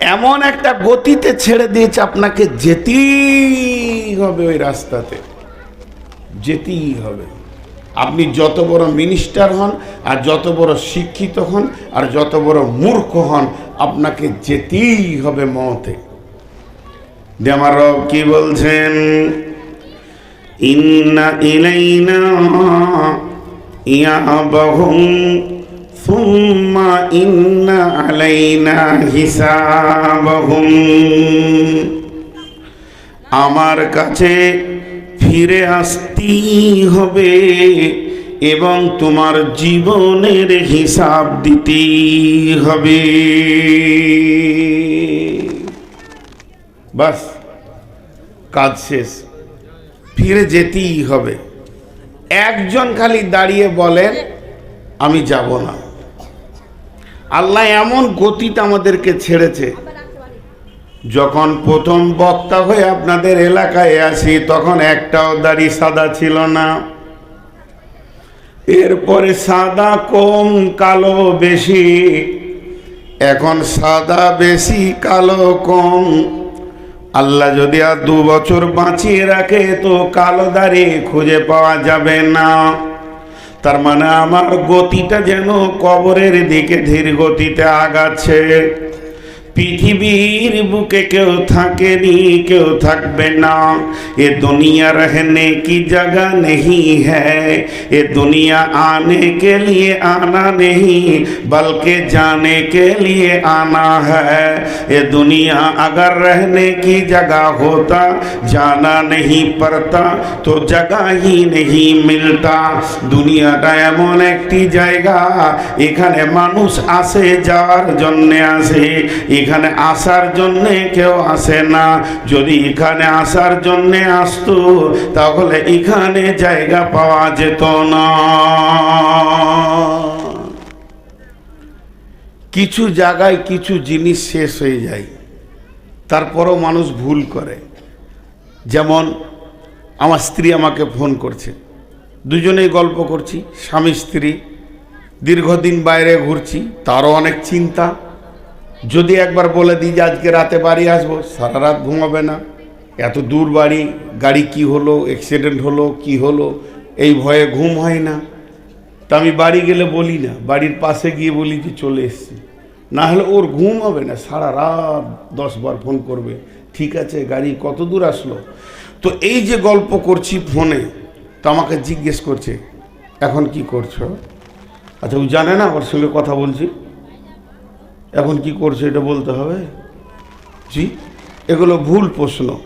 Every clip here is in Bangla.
এমন একটা গতিতে ছেড়ে দিয়েছে আপনাকে, যেতেই হবে ওই রাস্তাতে। যেতেই হবে। আপনি যত বড় মিনিস্টার হন, আর যত বড় শিক্ষিত হন, আর যত বড় মূর্খ হন, আপনাকে যেতেই হবে মতে রব কি বলছেন? ইন্না ইলাইনা ইয়াবাহুম সুম্মা ইন্না আলাইনা হিসাবাহুম আমার কাছে ফিরে আসতেই হবে এবং তোমার জীবনের হিসাব দিতেই হবে। বাস, কাজ শেষ। ফিরে যেতেই হবে। একজন খালি দাঁড়িয়ে বলেন, আমি যাব না। আল্লাহ এমন গতিতে আমাদেরকে ছেড়েছে। যখন প্রথম বক্তা হয়ে আপনাদের এলাকায় আসি, তখন একটাও দাড়ি সাদা ছিল না। এরপরে সাদা কম, কালো বেশি। এখন সাদা বেশি, কালো কম। আল্লাহ যদি আর দু বছর বাঁচিয়ে রাখে, তো কালো দাড়ি খুঁজে পাওয়া যাবে না। তার মানে আমার গতিটা যেন কবরের দিকে ধীর গতিতে আগাচ্ছে। পৃথিবীর বুকে কেউ থাকেনি কেউ থাকবে না এ দুনিয়া रहने की जगह नहीं है ये दुनिया आने के लिए आना नहीं बल्कि जाने के लिए आना है ये दुनिया अगर रहने की जगह होता जाना नहीं पड़ता तो जगह ही नहीं मिलता দুনিয়াটা এমন একটি জায়গা এখানে মানুষ আসে যাওয়ার জন্যে আসে এখানে আসার জন্যে কেউ আসে না। যদি এখানে আসার জন্যে আসতো, তাহলে এখানে জায়গা পাওয়া যেত না। কিছু জায়গায় কিছু জিনিস শেষ হয়ে যায়। তারপরও মানুষ ভুল করে। যেমন, আমার স্ত্রী আমাকে ফোন করছে। দুজনেই গল্প করছি। স্বামী, স্ত্রী, দীর্ঘদিন বাইরে ঘুরছি। তারও অনেক চিন্তা। যদি একবার বলে দিই যে আজকে রাতে বাড়ি আসব, সারা রাত ঘুমাবে না। এত দূর বাড়ি, গাড়ি কি হলো অ্যাক্সিডেন্ট হলো, কি হলো, এই ভয়ে ঘুম হয় না। তা আমি বাড়ি গেলে বলি না, বাড়ির পাশে গিয়ে বলি যে চলে এসছি। না হলে ওর ঘুম হবে না, সারা রাত দশ বার ফোন করবে, ঠিক আছে, গাড়ি কত দূর আসলো? তো এই যে গল্প করছি ফোনে, তো আমাকে জিজ্ঞেস করছে, এখন কি করছ? আচ্ছা ও জানে না, ওর সঙ্গে কথা বলছি। এখন কি করছ এটা বলতে হবে? জি? এগুলো ভুল প্রশ্ন।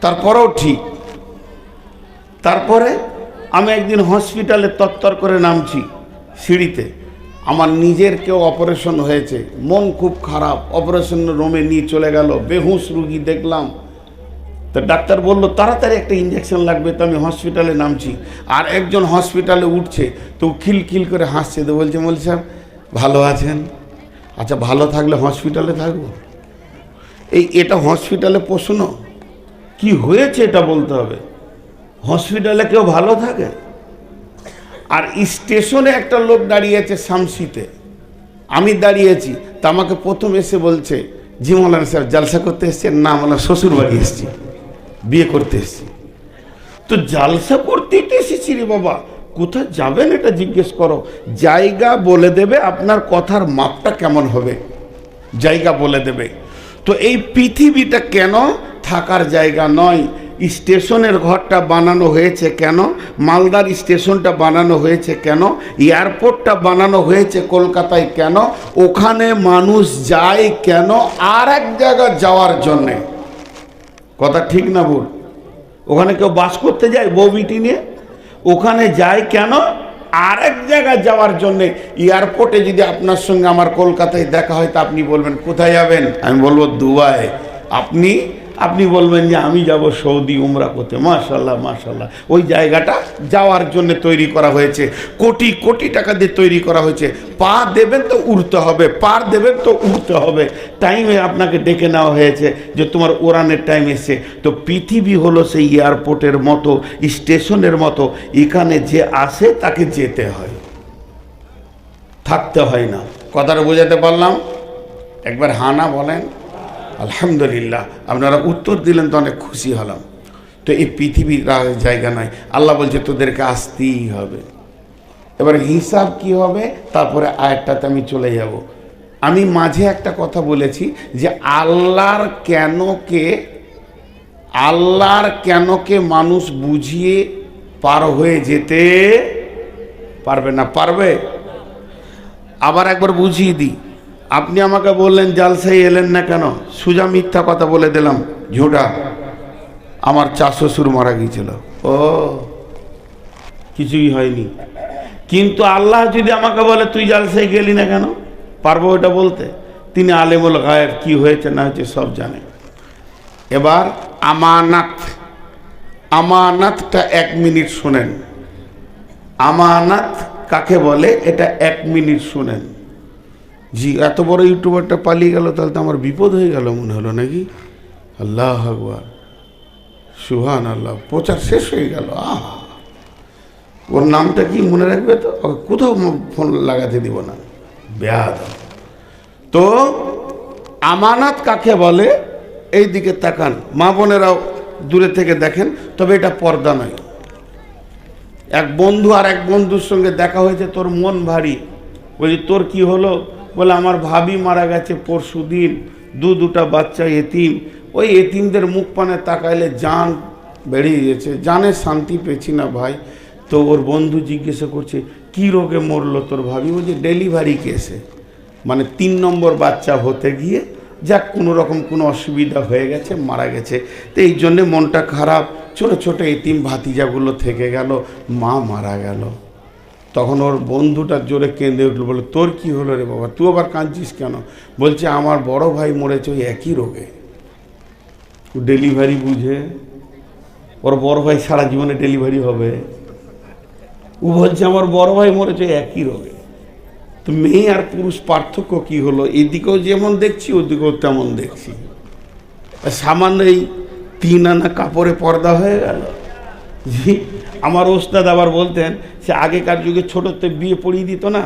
তারপরেও ঠিক। তারপরে আমি একদিন হসপিটালে তত্তর করে নামছি সিঁড়িতে। আমার নিজের কেউ অপারেশন হয়েছে। মন খুব খারাপ। অপারেশন রুমে নিয়ে চলে গেল। বেহুশ রুগী দেখলাম। তো ডাক্তার বলল, তাড়াতাড়ি একটা ইঞ্জেকশন লাগবে। তো আমি হসপিটালে নামছি। আর একজন হসপিটালে উঠছে। তো খিল খিল করে হাসছে। তো বলছে বলছে স্যার ভালো আছেন? আচ্ছা ভালো থাকলে হসপিটালে থাকব? এই, এটা হসপিটালে প্রশ্ন কি হয়েছে এটা বলতে হবে? হসপিটালে কেউ ভালো থাকে? আর স্টেশনে একটা লোক দাঁড়িয়েছে শামসিতে। আমি দাঁড়িয়েছি, তা আমাকে প্রথম এসে বলছে, জি মৌলানা স্যার, জালসা করতে এসছেন? না, আমার শ্বশুর বাড়ি এসছি। বিয়ে করতে এসছি। তো জালসা করতেই তো এসেছি রে বাবা। কোথায় যাবেন এটা জিজ্ঞেস করো। জায়গা বলে দেবে আপনার কথার মাপটা কেমন হবে। জায়গা বলে দেবে। তো এই পৃথিবীটা কেন থাকার জায়গা নয়? স্টেশনের ঘরটা বানানো হয়েছে কেন? মালদার স্টেশনটা বানানো হয়েছে কেন? এয়ারপোর্টটা বানানো হয়েছে কলকাতায় কেন? ওখানে মানুষ যায় কেন? আর এক জায়গা যাওয়ার জন্যে। কথা ঠিক না ভুল? ওখানে কেউ বাস করতে যায় বউ বিটি নিয়ে? ওখানে যায় কেন? আরেক জায়গায় যাওয়ার জন্যে এয়ারপোর্টে যদি আপনার সঙ্গে আমার কলকাতায় দেখা হয় তা আপনি বলবেন, কোথায় যাবেন? আমি বলব, দুবাই। আপনি আপনি বলবেন যে আমি যাব সৌদি উমরা করতে। মাশাল্লাহ মাশাল্লাহ ওই জায়গাটা যাওয়ার জন্য তৈরি করা হয়েছে। কোটি কোটি টাকা দিয়ে তৈরি করা হয়েছে। পা দেবেন তো উড়তে হবে পার দেবেন তো উড়তে হবে। টাইমে আপনাকে ডেকে নেওয়া হয়েছে যে তোমার ওরানের টাইম এসছে। তো পৃথিবী হলো সেই এয়ারপোর্টের মতো, স্টেশনের মতো। এখানে যে আসে তাকে যেতে হয়। থাকতে হয় না। কথাটা বোঝাতে পারলাম? একবার হানা বলেন। আলহামদুলিল্লাহ, আপনারা উত্তর দিলেন তো অনেক খুশি হলাম। তো এই পৃথিবীর জায়গা নয় আল্লাহ বলছে, তোদেরকে আসতেই হবে। এবার হিসাব কি হবে? তারপরে আরেকটাতে আমি চলে যাব। আমি মাঝে একটা কথা বলেছি যে আল্লাহর কেনকে আল্লাহর কেনকে মানুষ বুঝিয়ে পার হয়ে যেতে পারবে না? পারবে? আবার একবার বুঝিয়ে দিই। আপনি আমাকে বললেন জালসাই এলেন না কেন? সুজা মিথ্যা কথা বলে দিলাম, ঝুটা, আমার চার শ্বশুর মারা গিয়েছিল। ও, কিছুই হয়নি। কিন্তু আল্লাহ যদি আমাকে বলে, তুই জালসাই গেলি না কেন? পারব ওটা বলতে? তিনি আলেমুল গায়েব, কি হয়েছে না হয়েছে সব জানে। এবার আমানাত, আমানাতটা এক মিনিট শোনেন। আমানাত কাকে বলে? এটা এক মিনিট শোনেন। জি, এত বড় ইউটিউবারটা পালিয়ে গেল, তাহলে তো আমার বিপদ হয়ে গেল মনে হলো নাকি? আল্লাহ আকবার। সুহান আল্লাহ প্রচার শেষ হয়ে গেল, আহা। ওর নামটা কি মনে রাখবে তো? কোথাও ফোন লাগাতে দিব না। বেয়াদ তো, আমানাত কাকে বলে? এই দিকে তাকান। মা বোনেরাও দূরে থেকে দেখেন, তবে এটা পর্দা নয়। এক বন্ধু আর এক বন্ধুর সঙ্গে দেখা হয়েছে, তোর মন ভারী। বলছি তোর কি হলো? বলে, আমার ভাবি মারা গেছে পরশু দিন, দু দুটা বাচ্চা এতিম। ওই এতিমদের মুখ পানে তাকাইলে জান বেরিয়ে গেছে। জানে শান্তি পেয়েছি না ভাই। তো ওর বন্ধু জিজ্ঞাসা করছে, কি রোগে মরলো তোর ভাবি? বলছে, ডেলিভারি কেসে। মানে তিন নম্বর বাচ্চা হতে গিয়ে যাক কোনো রকম কোনো অসুবিধা হয়ে গেছে, মারা গেছে। তো এই জন্যে মনটা খারাপ। ছোট ছোট এতিম ভাতিজাগুলো থেকে গেল, মা মারা গেল। তখন ওর বন্ধুটার জোরে কেঁদে উঠল বলে তোর কি হলো রে বাবা? তুই আবার কাঁদছিস কেন? বলছে, আমার বড় ভাই মরেছে ওই একই রোগে। ডেলিভারি বুঝে, ওর বড় ভাই সারা জীবনে ডেলিভারি হবে। ও বলছে, আমার বড় ভাই মরেছে একই রোগে। তো মেয়ে আর পুরুষ, পার্থক্য কি হলো? এদিকেও যেমন দেখছি, ওদিকেও তেমন দেখছি। সামান্য এই তিন আনা কাপড়ে পর্দা হয়ে গেল। আমার ওস্তাদ আবার বলতেন, সে আগেকার যুগে ছোটোতে বিয়ে পড়িয়ে দিত না?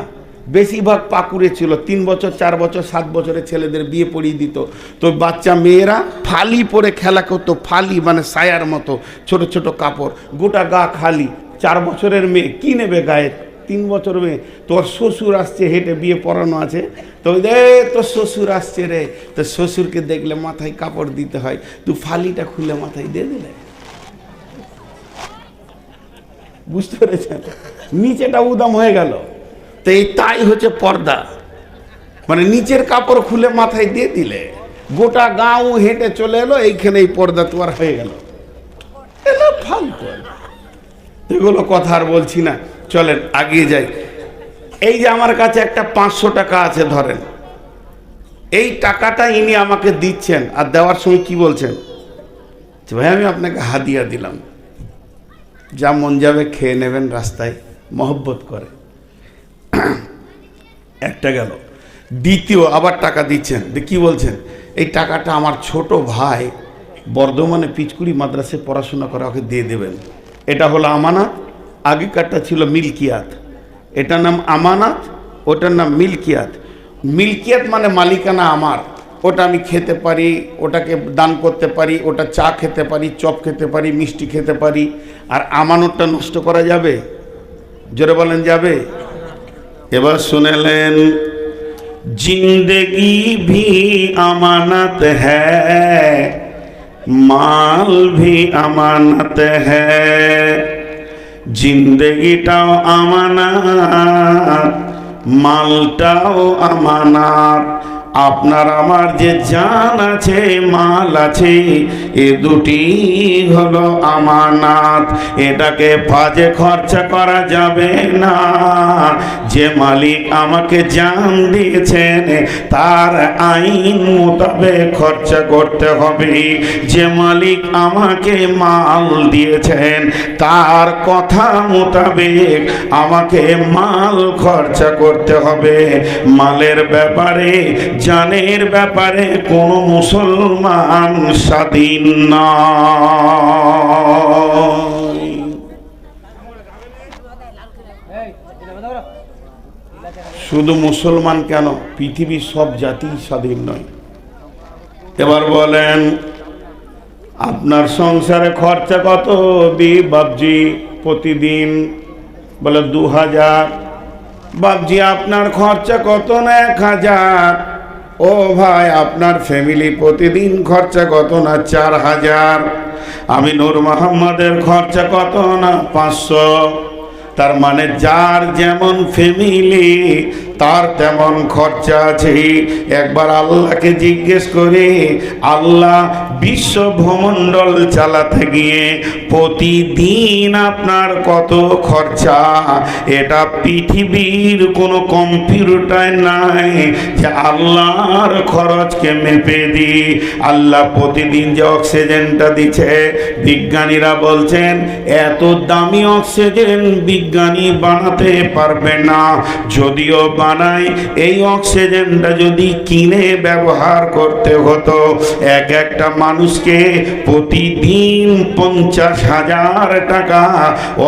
বেশিরভাগ পাকুড়ে ছিল, তিন বছর, চার বছর, সাত বছরের ছেলেদের বিয়ে পড়িয়ে দিত। তো বাচ্চা মেয়েরা ফালি পরে খেলা করতো, ফালি মানে সায়ার মতো, ছোট ছোট কাপড়, গোটা গা খালি। চার বছরের মেয়ে, কী নেবে গায়ে? তিন বছর মেয়ে, তোর শ্বশুর আসছে, হেঁটে বিয়ে পড়ানো আছে। তো দে তোর শ্বশুর আসছে রে। তো শ্বশুরকে দেখলে মাথায় কাপড় দিতে হয়, তুই ফালিটা খুলে মাথায় দিয়ে দিলে। বুঝতে পেরেছেন? নিচেটা উদাম হয়ে গেল। তো এই তাই হচ্ছে পর্দা। মানে নিচের কাপড় খুলে মাথায় দিয়ে দিলে, গোটা গাঁও হেঁটে চলে এলো, এইখানে এই পর্দা তোমার হয়ে গেল। এগুলো কথা আর বলছি না। চলেন, আগিয়ে যাই। এই যে আমার কাছে একটা পাঁচশো টাকা আছে, ধরেন। এই টাকাটা ইনি আমাকে দিচ্ছেন, আর দেওয়ার সময় কি বলছেন? ভাই, আমি আপনাকে হাদিয়া দিলাম। যা মন যাবে খেয়ে নেবেন রাস্তায়, মহব্বত করে। একটা গেল। দ্বিতীয়, আবার টাকা দিচ্ছেন। দিয়ে কি বলছেন? এই টাকাটা আমার ছোট ভাই বর্ধমানে পিচকুড়ি মাদ্রাসে পড়াশোনা করে, ওকে দিয়ে দেবেন। এটা হলো আমানত। আগেকারটা ছিল মিল্কিয়াত। এটার নাম আমানত, ওটার নাম মিল্কিয়াত। মিল্কিয়াত মানে মালিকানা আমার। ওটা আমি খেতে পারি, ওটাকে দান করতে পারি, ওটা চা খেতে পারি, চপ খেতে পারি, মিষ্টি খেতে পারি। আর আমানতটা নষ্ট করা যাবে? জোরে বলেন, যাবে? এবার শুনেলেন, জিন্দগি ভি আমানত হাল মাল ভি আমানত হ্যাঁ আমানা মালটাও আমানা আপনার আমার যে জান আছে, মাল আছে, এ দুটি হলো আমানাত। এটাকে বাজে খরচা করা যাবে না। যে মালিক আমাকে জান দিয়েছেন, তার আইন মোতাবেক খরচা করতে হবে। যে মালিক আমাকে মাল দিয়েছেন, তার কথা মোতাবেক আমাকে মাল খরচা করতে হবে। মালের ব্যাপারে জানের ব্যাপারে কোনো মুসলমান স্বাধীন না শুধু মুসলমান কেন? পৃথিবীর সব জাতি স্বাধীন নয়। এবার বলেন, আপনার সংসারে খরচা কত? দি বাবজি প্রতিদিন বলে দু হাজার। বাবজি আপনার খরচা কত না এক হাজার? ও ভাই, আপনার ফ্যামিলি প্রতিদিন খরচা কত না? চার হাজার। আমি নূর মোহাম্মদের খরচা কত না? পাঁচশো। তার মানে যার যেমন ফ্যামিলি তার তেমন খরচা আছে। একবার আল্লাহকে জিজ্ঞেস করে, আল্লাহ বিশ্ব ভ্রমণ্ডল চালাতে গিয়ে প্রতিদিন আপনার কত খরচা? এটা পৃথিবীর কোনো কম্পিউটার নাই যে আল্লাহর খরচকে মেপে দি আল্লাহ প্রতিদিন যে অক্সিজেনটা দিচ্ছে, বিজ্ঞানীরা বলছেন, এত দামি অক্সিজেন বিজ্ঞানী বানাতে পারবে না। যদিও বানায়, এই অক্সিজেনটা যদি কিনে ব্যবহার করতে হতো, এক একটা মানুষকে প্রতিদিন পঞ্চাশ হাজার টাকা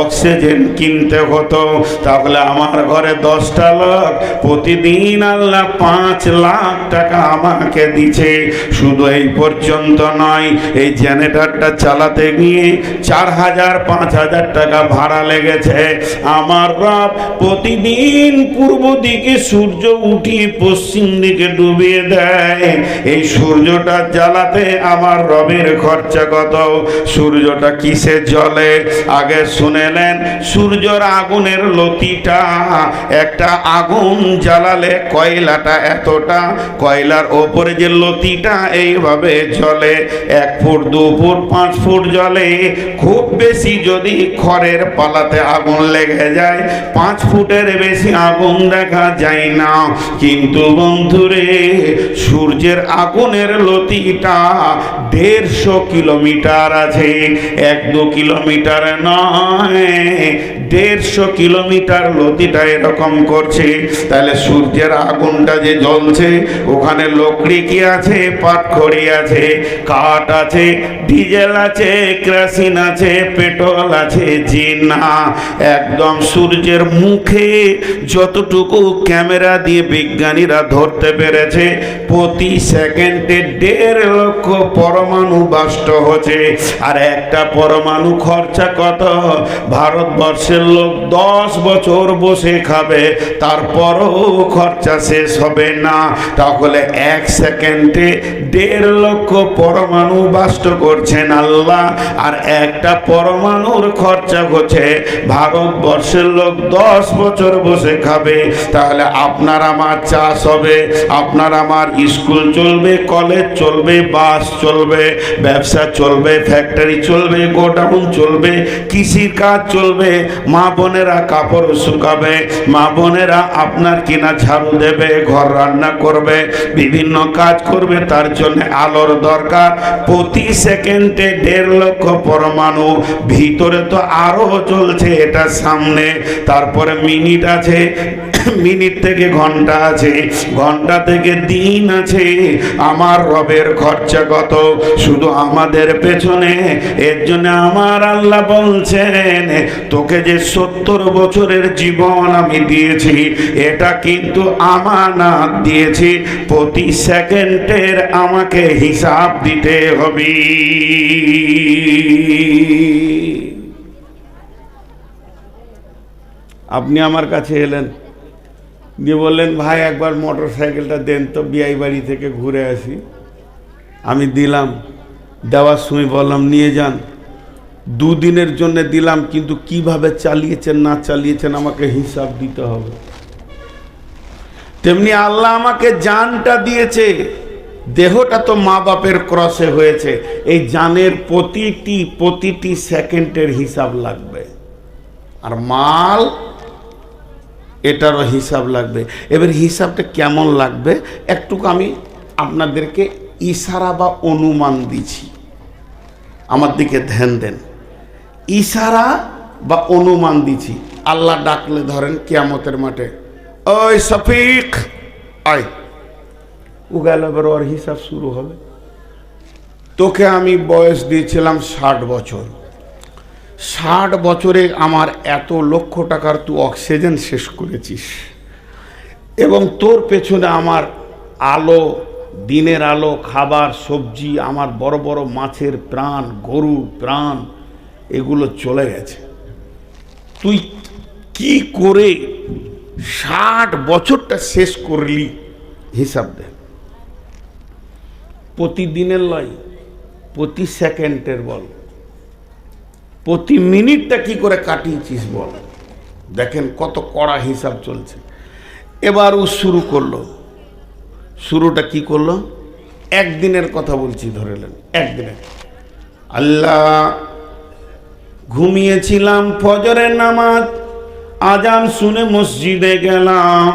অক্সিজেন কিনতে হতো। তাহলে আমার ঘরে দশটা লোক প্রতিদিন আল্লাহ পাঁচ লাখ টাকা আমাকে দিছে শুধু এই পর্যন্ত নয়, এই জেনারেটরটা চালাতে গিয়ে চার হাজার, পাঁচ হাজার টাকা ভাড়া লেগেছে। আমার রব প্রতিদিন পূর্ব দিকে সূর্য উঠিয়ে পশ্চিম দিকে ডুবিয়ে দেয়। এই সূর্যটা জ্বালাতে আমার রবের খরচা কত? সূর্যটা কিসে জ্বলে? আগে শুনেলেন, সূর্যর আগুনের লতিটা, একটা আগুন জ্বালালে কয়লাটা এতটা? কয়লার ওপরে যে লতিটা এইভাবে জ্বলে, এক ফুট, দু ফুট, পাঁচ ফুট জলে খুব বেশি যদি খড়ের পালাতে আগুন লেগে যায়, পাঁচ ফুটের বেশি আগুন দেখা যায় না। কিন্তু বন্ধুরে, সূর্যের আগুনের লতিটা দেড়শো কিলোমিটার আছে। এক দু কিলোমিটার নয়, দেড়শো কিলোমিটার লতিটা এরকম করছে। তাহলে সূর্যের আগুনটা যে জ্বলছে, ওখানে লকড়ি কি আছে? পাটখড়ি আছে, কাঠ আছে, ডিজেল আছে, কেরাসিন আছে, পেট্রোল আছে, জিনা একদম সূর্যের মুখে যতটুকু ক্যামেরা দিয়ে বিজ্ঞানীরা ধরতে পেরেছে, প্রতি সেকেন্ডে দেড় লক্ষ পরমাণু বাষ্ট হচ্ছে। আর একটা পরমাণু খরচা কত? ভারতবর্ষের লোক দশ বছর বসে খাবে, তারপরও খরচা শেষ হবে না। তাহলে এক সেকেন্ডে দেড় লক্ষ পরমাণু বাষ্ট করছেন আল্লাহ, আর একটা পরমাণুর খরচা হচ্ছে, ভারতবর্ষের লোক দশ বছর বসে খাবে তাহলে আপনার আমার চাষ হবে, আপনার আমার স্কুল চলবে, কলেজ চলবে, বাস চলবে, ব্যবসা চলবে ফ্যাক্টরি চলবে, গোডাউন চলবে, কৃষির কাজ চলবে, মা বোনেরা কাপড় শুকাবে, মা বোনেরা আপনার কিনা ঝাড়ু দেবে, ঘর রান্না করবে, বিভিন্ন কাজ করবে, তার জন্য আলোর দরকার। প্রতি সেকেন্ডে দেড় লক্ষ পরমাণু, ভিতরে তো আরও চলছে এটা সামনে, তারপরে মিনিট আছে মিনিট থেকে ঘণ্টা আছে, ঘণ্টা থেকে দিন আছে। আমার রবের খরচা কত? শুধু আমাদের পেছনে। এর জন্য আমার আল্লাহ বলছেন, তোকে যে সত্তর বছরের জীবন আমি দিয়েছি, এটা কিন্তু আমানত দিয়েছি। প্রতি সেকেন্ডের আমাকে হিসাব দিতে হবে। আপনি আমার কাছে এলেন। দিয়ে বললেন, ভাই, একবার মোটর সাইকেলটা দেন তো বিয়াই বাড়ি থেকে ঘুরে আসি। আমি দিলাম, দেওয়ার সময় বললাম, নিয়ে যান। দুদিনের জন্য দিলাম, কিন্তু কীভাবে চালিয়েছেন, না চালিয়েছেন, আমাকে হিসাব দিতে হবে। তেমনি আল্লাহ আমাকে জানটা দিয়েছে, দেহটা তো মা বাপের ক্রসে হয়েছে, এই জানের প্রতিটি প্রতিটি সেকেন্ডের হিসাব লাগবে। আর মাল এটারও হিসাব লাগবে। এবার হিসাবটা কেমন লাগবে? একটুকু আমি আপনাদেরকে ইশারা বা অনুমান দিছি আমার দিকে ধ্যান দেন। ইশারা বা অনুমান দিছি আল্লাহ ডাকলে ধরেন কিয়ামতের মাঠে, ওই সফিক আয়। উগাল এবার ওর হিসাব শুরু হবে। তোকে আমি বয়স দিয়েছিলাম ষাট বছর। ষাট বছরে আমার এত লক্ষ টাকার তুই অক্সিজেন শেষ করেছিস। এবং তোর পেছনে আমার আলো, দিনের আলো, খাবার, সবজি, আমার বড় বড় মাছের প্রাণ, গরুর প্রাণ, এগুলো চলে গেছে। তুই কি করে ষাট বছরটা শেষ করলি? হিসাব দে। প্রতিদিনের লয়, প্রতি সেকেন্ডের বল। প্রতি মিনিটটা কি করে কাটিয়েছিস বল? দেখেন কত কড়া হিসাব চলছে। এবার ও শুরু করল। শুরুটা কি করল? একদিনের কথা বলছি ধরেলেন একদিনের। আল্লাহ, ঘুমিয়েছিলাম ফজরের নামাজ, আজান শুনে মসজিদে গেলাম,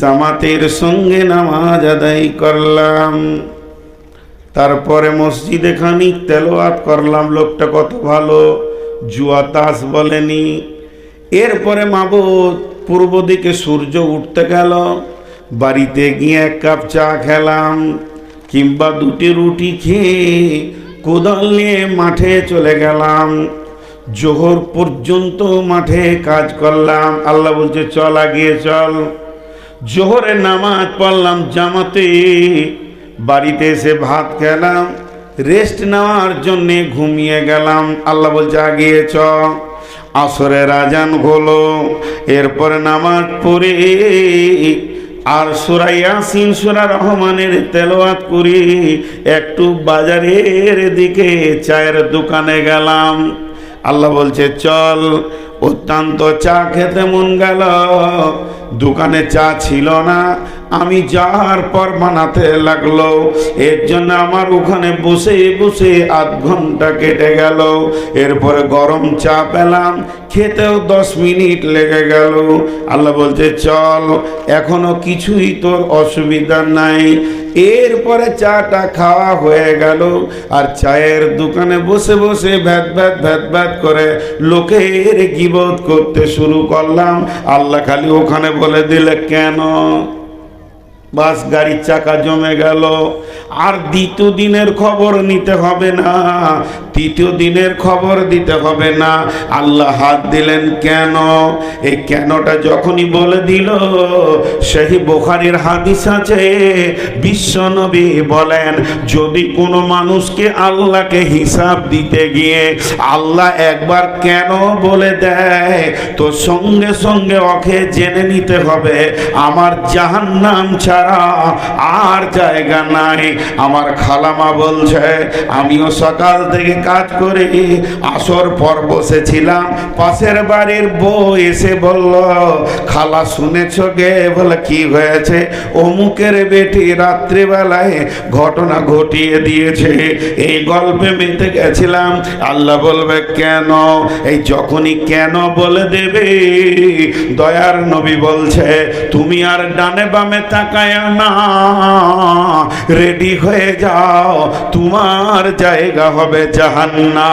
জামাতের সঙ্গে নামাজ আদায় করলাম। তারপরে মসজিদে খানিক তেলোয়াত করলাম, লোকটা কত ভালো, জুয়া তাস বলেনি। এরপরে মাবুদ পূর্ব দিকে সূর্য উঠতে গেল, বাড়িতে গিয়ে এক কাপ চা খেলাম, কিংবা দুটি রুটি খেয়ে কোদাল নিয়ে মাঠে চলে গেলাম। জোহর পর্যন্ত মাঠে কাজ করলাম। আল্লাহ বলছে, চল আগিয়ে চল। জোহরে নামাজ পড়লাম জামাতে। বাড়িতে এসে ভাত খেলাম রেস্ট নেওয়ার জন্যে ঘুমিয়ে গেলাম। আল্লাহ বলছে আগিয়ে চ। আসরের আজান হলো, এরপরে নামাজ পড়ে আর সুরা ইয়াসিন, সুরা রহমানের তেলাওয়াত করি। একটু বাজারের দিকে চায়ের দোকানে গেলাম। আল্লাহ বলছে, চল, অত্যন্ত চা খেতে মন গেল। দোকানে চা ছিল না। আমি যাওয়ার পর বানাতে লাগল, এর জন্য আমার ওখানে বসে বসে আধ ঘণ্টা কেটে গেল। এরপরে গরম চা পেলাম, খেতেও দশ মিনিট লেগে গেল। আল্লাহ বলছে, চল, এখনও কিছুই তোর অসুবিধা নাই। এরপরে চাটা খাওয়া হয়ে গেল আর চায়ের দোকানে বসে বসে ভ্যাত ভ্যাত ভ্যাত ভ্যাত করে লোকের গিবত করতে শুরু করলাম। আল্লাহ খালি ওখানে বলে দিলে কেন? বাস গাড়ির চাকা জমে গেল। আর দ্বিতীয় দিনের খবর নিতে হবে না। তৃতীয় দিনের খবর দিতে হবে না। আল্লাহ হাত দিলেন কেন? এই কেনটা যখনই বলে দিল, সেই বোখারির হাদিস আছে। বিশ্বনবী বলেন, যদি কোনো মানুষকে আল্লাহকে হিসাব দিতে গিয়ে আল্লাহ একবার কেন বলে দেয়, তো সঙ্গে সঙ্গে ওকে জেনে নিতে হবে, আমার জাহান নাম ছাড়া আর জায়গা নাই। আমার খালামা বলছে, আমিও সকাল থেকে কাজ করে। আসর পর বসেছিলাম। পাশের বাড়ির বউ এসে বলল, খালা শুনেছ গে? বলে, কি হয়েছে? অমুকের বেটি রাত্রিবেলায় ঘটনা ঘটিয়ে দিয়েছে। এই গল্পে মেতে গেছিলাম। আল্লাহ বলবে, কেন? এই যখনই কেন বলে দেবে, দয়ার নবী বলছে, তুমি আর ডানে বামে তাকায় রেডি হয়ে যাও, তোমার জায়গা হবে জাহান্না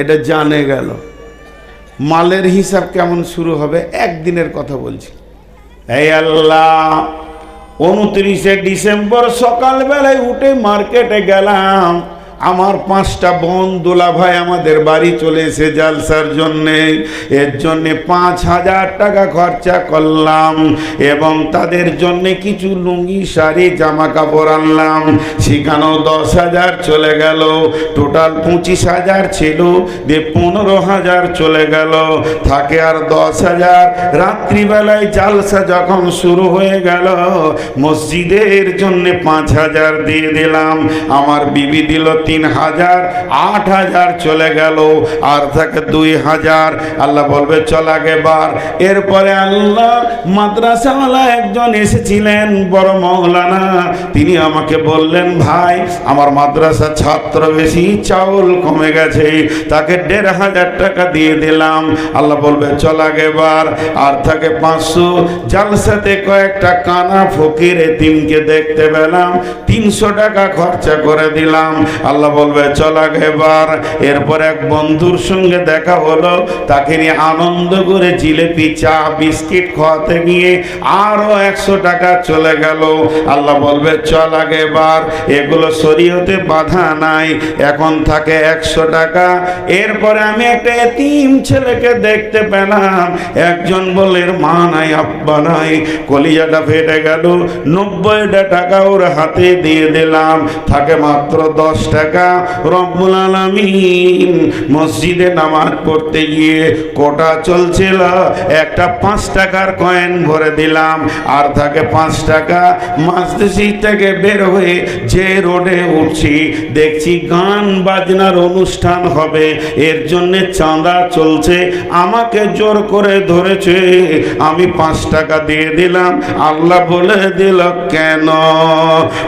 এটা জানে গেল। মালের হিসাব কেমন শুরু হবে? একদিনের কথা বলছি। এই আল্লাহ, উনত্রিশে ডিসেম্বর সকালবেলায় উঠে মার্কেটে গেলাম। আমার পাঁচটা বোন দোলা ভাই আমাদের বাড়ি চলে এসে জালসার জন্যে। এর জন্যে পাঁচ হাজার টাকা খরচা করলাম এবং তাদের জন্যে কিছু লুঙ্গি, শাড়ি জামা কাপড় আনলাম। সেখানেও দশ হাজার চলে গেল। টোটাল পঁচিশ হাজার ছিল দিয়ে পনেরো হাজার চলে গেল। থাকে আর দশ হাজার। রাত্রিবেলায় জালসা যখন শুরু হয়ে গেল, মসজিদের জন্যে পাঁচ হাজার দিয়ে দিলাম। আমার বিবি দিল তিন হাজার আট হাজার চলে গেল, আর থাকে দুই হাজার আল্লাহ বলবে, চল বার এরপরে আল্লাহ মাদ্রাসাওয়ালা একজন এসেছিলেন, বড় মৌলানা। তিনি আমাকে বললেন, ভাই, আমার মাদ্রাসা ছাত্র বেশি, চাউল কমে গেছে। তাকে দেড় হাজার টাকা দিয়ে দিলাম। আল্লাহ বলবে, চল বার আর থাকে পাঁচশো। জালসাতে কয়েকটা কানা ফকির এতিমকে দেখতে পেলাম। তিনশো টাকা খরচা করে দিলাম। আল্লাহ আল্লাহ বলবে, চল এবার। এরপর এক বন্ধুর সঙ্গে দেখা হলো। তাকে নিয়ে আনন্দ করে জিলেপি, চা, বিস্কিট খাওয়াতে গিয়ে আরও একশো টাকা চলে গেল। আল্লাহ বলবে, চল আগে এবার। এগুলো শরীয়তে বাধা নাই। এখন থাকে একশো টাকা। এরপরে আমি একটা এতিম ছেলেকে দেখতে পেলাম। একজন বলে এর মা নাই, আব্বা নাই। কলিজাটা ফেটে গেল। নব্বইটা টাকা ওর হাতে দিয়ে দিলাম। থাকে মাত্র দশ টাকা। রব্বুল আলামিন। মসজিদে নামাজ পড়তে গিয়ে কোটা চলছিল? একটা পাঁচ টাকার কয়েন ভরে দিলাম। আর থাকে পাঁচ টাকা। মাসদেশি থেকে বের হয়ে যে রোডে উঠছি, দেখছি গান বাজনার অনুষ্ঠান হবে। এর জন্য চাঁদা চলছে। আমাকে জোর করে ধরেছে। আমি পাঁচ টাকা দিয়ে দিলাম। আল্লাহ বলে দিল, কেন?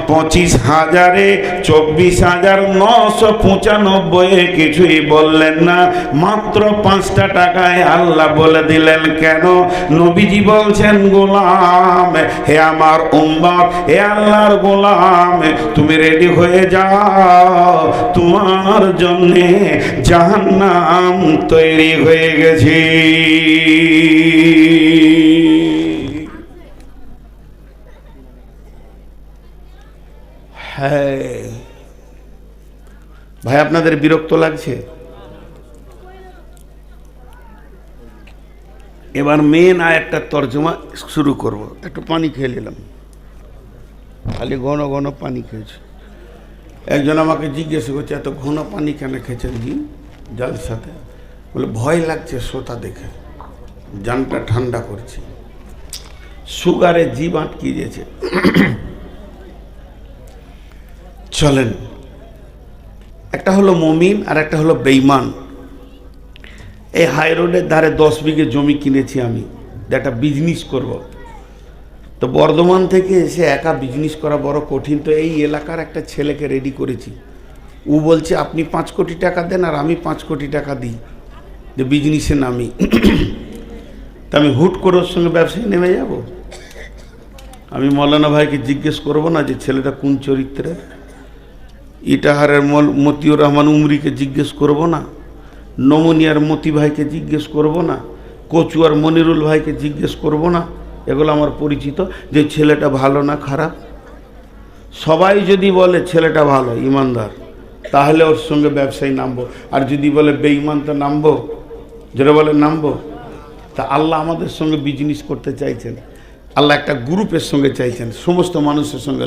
পঁচিশ হাজারে, চব্বিশ হাজার নশো পঁচানব্বই কিছুই বললেন না। মাত্র পাঁচটা টাকায় আল্লাহ বলে দিলেন, কেন? নবীজি বলছেন, গোলাম, হে আমার উম্মত, হে আল্লাহর গোলাম, তুমি রেডি হয়ে যাও। তোমার জন্যে জাহান্নাম তৈরি হয়ে গেছে। হ্যাঁ। ভাই, আপনাদের বিরক্ত লাগছে? এবার মেন আর একটা তর্জমা শুরু করব। একটু পানি খেয়ে নিলাম। খালি ঘন ঘন পানি খেয়েছি। একজন আমাকে জিজ্ঞেস করছে, এত ঘন পানি কেন খেয়েছেন জি? জাল সাথে। বলে, ভয় লাগছে শ্রোতা দেখে। জানটা ঠান্ডা করছি। সুগারে জীব আটকে দিয়েছে। চলেন। একটা হলো মমিন আর একটা হলো বেইমান এই হাই রোডের ধারে দশ বিঘে জমি কিনেছি আমি একটা বিজনেস করব। তো বর্ধমান থেকে এসে একা বিজনেস করা বড় কঠিন। তো এই এলাকার একটা ছেলেকে রেডি করেছি। ও বলছে, আপনি পাঁচ কোটি টাকা দেন আর আমি পাঁচ কোটি টাকা দিই, যে বিজনেসে নামি। তা আমি হুট করে ওর সঙ্গে ব্যবসায় নেমে যাব। আমি মৌলানা ভাইকে জিজ্ঞেস করব না যে ছেলেটা কোন চরিত্রের? ইটাহারের মল- মতিউর রহমান উমরিকে জিজ্ঞেস করব না, নমনিয়ার মতি ভাইকে জিজ্ঞেস করব না, কচুয়ার মনিরুল ভাইকে জিজ্ঞেস করব না, এগুলো আমার পরিচিত, যে ছেলেটা ভালো না খারাপ? সবাই যদি বলে ছেলেটা ভালো, ইমানদার, তাহলে ওর সঙ্গে ব্যবসায়ী নামবো, আর যদি বলে বেঈমান তো নামবো যেটা বলে নামবো, তা আল্লাহ আমাদের সঙ্গে বিজনেস করতে চাইছেন, আল্লাহ একটা গ্রুপের সঙ্গে চাইছেন, সমস্ত মানুষের সঙ্গে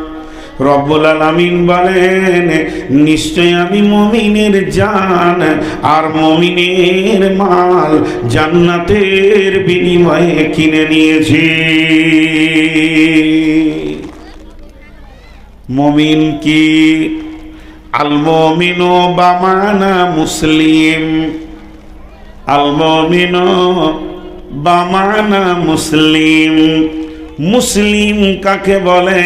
রব্বুল আলামিন বলেন নিশ্চয় আমি মমিনের জান আর মমিনের মাল জান্নাতের বিনিময়ে কিনে নিয়েছি। মমিন কি? আল মমিনো বামানা মুসলিম। আল মমিনো বামানা মুসলিম। মুসলিম কাকে বলে?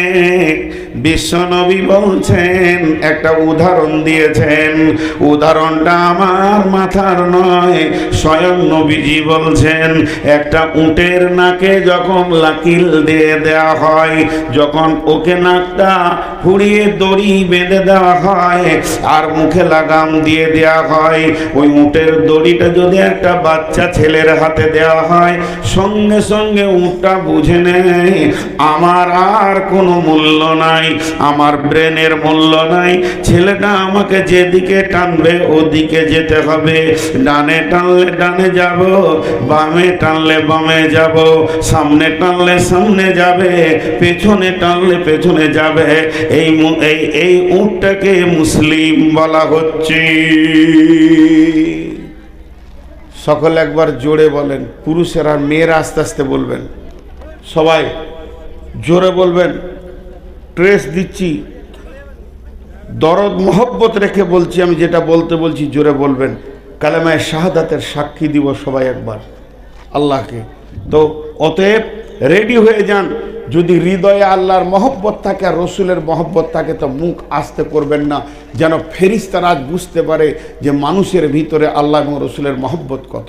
বিশ্বনবী বলছেন, একটা উদাহরণ দিয়েছেন। উদাহরণটা আমার মাথার নয়, স্বয়ং নবীজি বলছেন, একটা উটের নাকে যখন লাকিল দিয়ে দেওয়া হয়, যখন ওকে নাকটা ফুড়িয়ে দড়ি বেঁধে দেওয়া হয় আর মুখে লাগাম দিয়ে দেওয়া হয়, ওই উটের দড়িটা যদি একটা বাচ্চা ছেলের হাতে দেওয়া হয়, সঙ্গে সঙ্গে উটটা বুঝে নেয়। আমার আর কোনো মূল্য নাই, আমার ব্রেনের মূল্য নাই। ছেলেটা আমাকে যেদিকে টানবে ওদিকে যেতে হবে। ডানে টানলে ডানে যাব, বামে টানলে বামে যাব, সামনে টানলে সামনে যাবে, পেছনে টানলে পেছনে যাবে। এই এই এই উটটাকে মুসলিম বলা হচ্ছে। সকল একবার জোরে বলেন, পুরুষেরা মেয়েরা আস্তে আস্তে বলবেন। সবাই জোরে বলবেন ট্রেস দিচ্ছি। দরদ, মোহব্বত রেখে বলছি আমি, যেটা বলতে বলছি জোরে বলবেন। কালেমায় শাহাদাতের সাক্ষী দিব সবাই একবার, আল্লাহকে। তো অতএব রেডি হয়ে যান, যদি হৃদয়ে আল্লাহর মহব্বত থাকে আর রসুলের মহব্বত থাকে, তো মুখ আসতে করবেন না, যেন ফেরিস্তারা আজ বুঝতে পারে যে মানুষের ভিতরে আল্লাহ এবং রসুলের মহব্বত কত।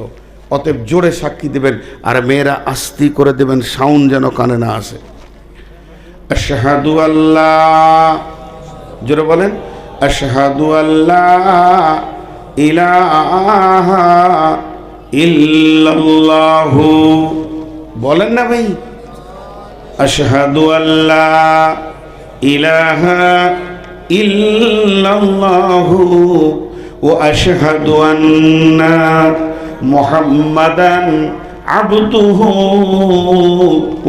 অতএব জোরে সাক্ষী দেবেন, আর মেয়েরা আস্তি করে দেবেন সাউন্ড যেন কানে না আসে। আশহাদু আল্লাহ জোরে বলেন, আশহাদু আল্লাহ ইলাহা ইল্লাল্লাহু। বলেন না ভাই, আশহাদু আল্লাহ ইলাহা ইল্লাল্লাহু, ও আশহাদু আন্না মুহাম্মাদান আবদুহু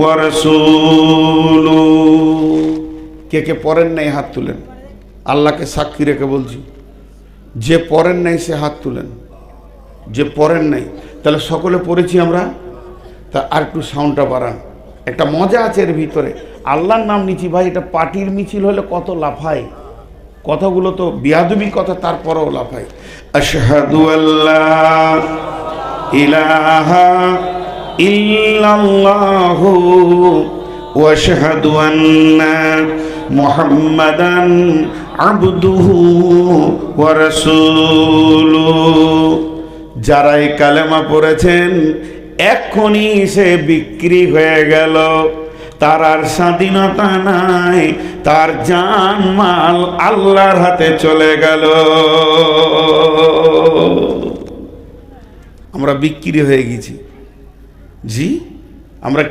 ওয়া কে কে পড়েন নাই হাত তুলেন? আল্লাহকে সাক্ষী রেখে বলছি, যে পড়েন নাই সে হাত তুলেন। যে পড়েন নাই, তাহলে সকলে পড়েছি আমরা? তা আর একটু সাউন্ডটা বাড়ান। একটা মজা আছে এর ভিতরে। আল্লাহর নাম নিচ্ছি ভাই, এটা পার্টির মিছিল হলে কত লাফায়। কথাগুলো তো বিয়াদুবি কথা, তারপরেও লাফায়। আশহাদু আল্লাহ ইলাহা ইল্লাল্লাহু ওয়া আশহাদু আন্না মুহাম্মাদান আবদুহু ওয়া রাসূলুহু যারা এই কালেমা পড়েছেন এখনই সে বিক্রি হয়ে গেল। তার আর স্বাধীনতা নাই, তার জান মাল আল্লাহর হাতে চলে গেল। আমরা বিক্রি হয়ে গেছি। জি? আমরা